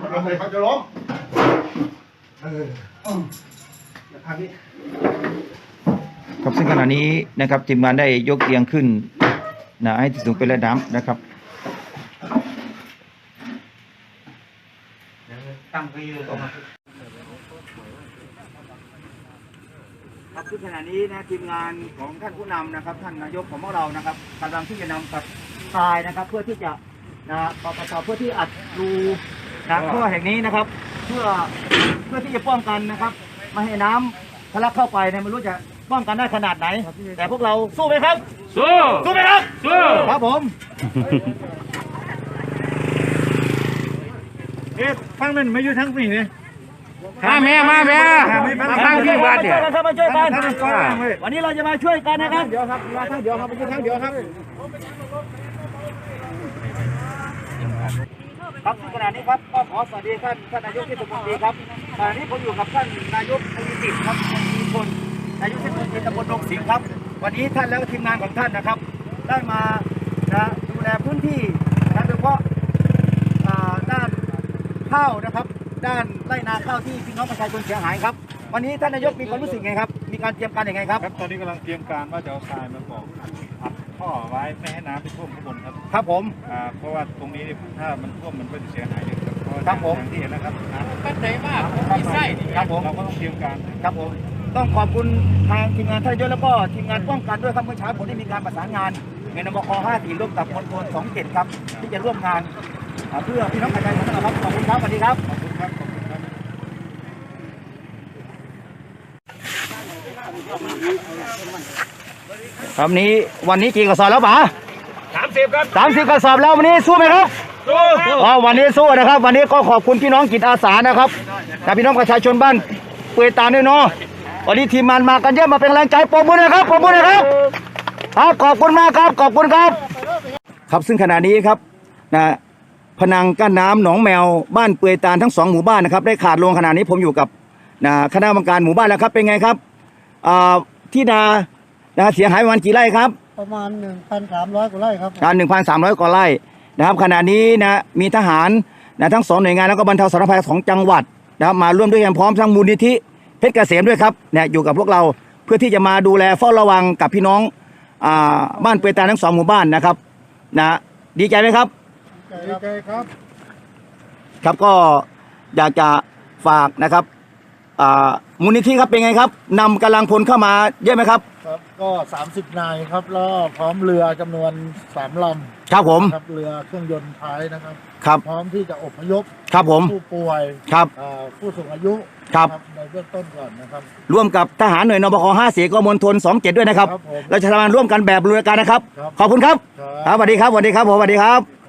เออมันเลยเขาจะล้มเอออืมแล้วทางนี้ครับซึ่งขณะนี้นะครับทีมงานได้ยกเตียงขึ้นนะให้ที่สูงเป็นระดับนะครับตั้งไปยืนตรงกันครับซึ่งขณะนี้นะทีมงานของท่านผู้นำนะครับ ท่านนายกของพวกเรานะครับกำลังที่จะนำกับทรายนะครับ เพื่อที่จะนะปปสเพื่อที่อัดรู นะท่อแห่งนี้นะครับ เพื่อเพื่อที่จะป้องกันนะครับไม่ให้น้ำทะลักเข้าไปเนี่ยไม่รู้จะป้องกันได้ขนาดไหน แต่พวกเราสู้ไหมครับสู้สู้ไหมครับสู้ครับผมเอ๊ะฟังนั่นไม่อยู่ทั้งปีนี่มาแม่มาแม่มาฟังที่วัดเนี่ยมาช่วยกันทั้งก้อนเว้ยวันนี้เราจะมาช่วยกันนะครับเดี๋ยวครับมาทั้งเดียวครับมาทั้งเดียวครับ ครับขณะนี้ครับก็ขอสวัสดีท่านท่านนายกเทศมนตรีครับขณะนี้ผมอยู่กับท่านนายกทวีสิทธิ์ครับมีคนนายกเทศมนตรีตำบลดงสิงห์ครับ วันนี้ท่านและทีมงานของท่านนะครับ ได้มานะดูแลพื้นที่นะโดยเฉพาะด้านข้าวนะครับ ด้านไร่นาข้าวที่พี่น้องประชาชนเสียหายครับ วันนี้ท่านนายกมีความรู้สึกไงครับ มีการเตรียมการอย่างไงครับ ครับ ตอนนี้กำลังเตรียมการว่าจะเอาทรายมาบอกอัดท่อไว้ไม่ให้น้ำไปท่วมข้างบนครับ ครับผมอ่าเพราะว่าตรงนี้เนี่ยถ้ามันท่วมมันก็จะเสียหายเยอะครับเพราะว่าครับผม อย่างที่เห็นนะครับน้ำตั้งใจมากครับผมครับผม เราก็ต้องเตรียมการครับผม ต้องขอบคุณทางทีมงานท่านนายกแล้วก็ทีมงานป้องกันด้วยครับเมื่อเช้าผมได้มีการประสานงานเงนบค54ร่วมกับมณฑล27ครับ ที่จะร่วมงานอ่าเพื่อพี่น้องประชาชนนะครับขอบคุณครับสวัสดีครับ ขอบคุณครับขอบ คุณครับครับนี้วันนี้กี่กระสอบแล้วป๋าสามสิบครับสามสิบกระสอบแล้ววันนี้สู้ไหมครับสู้อ๋อวันนี้สู้นะครับ วันนี้ก็ขอบคุณพี่น้องจิตอาสานะครับและพี่น้องประชาชนบ้านเปยตานด้วยเนาะวันนี้ทีมงานมากันเยอะมาเป็นกำลังใจปรบมือหนะครับปรบมือหนะครับครับขอบคุณมากครับขอบคุณครับ ครับซึ่งขณะนี้ครับนะพนังกั้นน้ำหนองแมวบ้านเปือยตาลทั้งสองหมู่บ้านนะครับได้ขาดลงขณะนี้ผมอยู่กับนะคณะกรรมการหมู่บ้านแล้วครับเป็นไงครับ อ่าที่นานะเสียหายประมาณกี่ไร่ครับประมาณ 1,300 กว่าไร่ครับการ1,300กว่าไร่นะครับขณะนี้นะมีทหารนะทั้งสองหน่วยงานแล้วก็บรรเทาสาธารณภัยของจังหวัดนะครับมาร่วมด้วยกันพร้อมทั้งมูลนิธิเพชรเกษมด้วยครับเนี่ยอยู่กับพวกเราเพื่อที่จะมาดูแลเฝ้าระวังกับพี่น้องอ่าบ้านเปยตาทั้งสองหมู่บ้านนะครับนะดีใจไหมครับ ดีใจครับ ครับก็อยากจะฝากนะครับ อ่ามูลนิธิครับเป็นไงครับนำกำลังพลเข้ามาเยอะไหมครับ ครับก็ 30 นายครับแล้วพร้อมเรือจำนวน3ลครับผมำครับเรือเครื่องยนต์ท้ายนะครับ ครับ พร้อมที่จะอพยพครับผมผู้ป่วยครับ อ่าผู้สูงอายุครับ ในเบื้องต้นก่อนนะครับ ร่วมกับทหารหน่วยนบค5เสียกมณฑล27 ด้วยนะครับครับผมเราจะทำงานร่วมกันแบบบริการนะครับ ครับ ขอบคุณครับครับ ครับสวัสดีครับสวัสดีครับผมสวัสดีครับ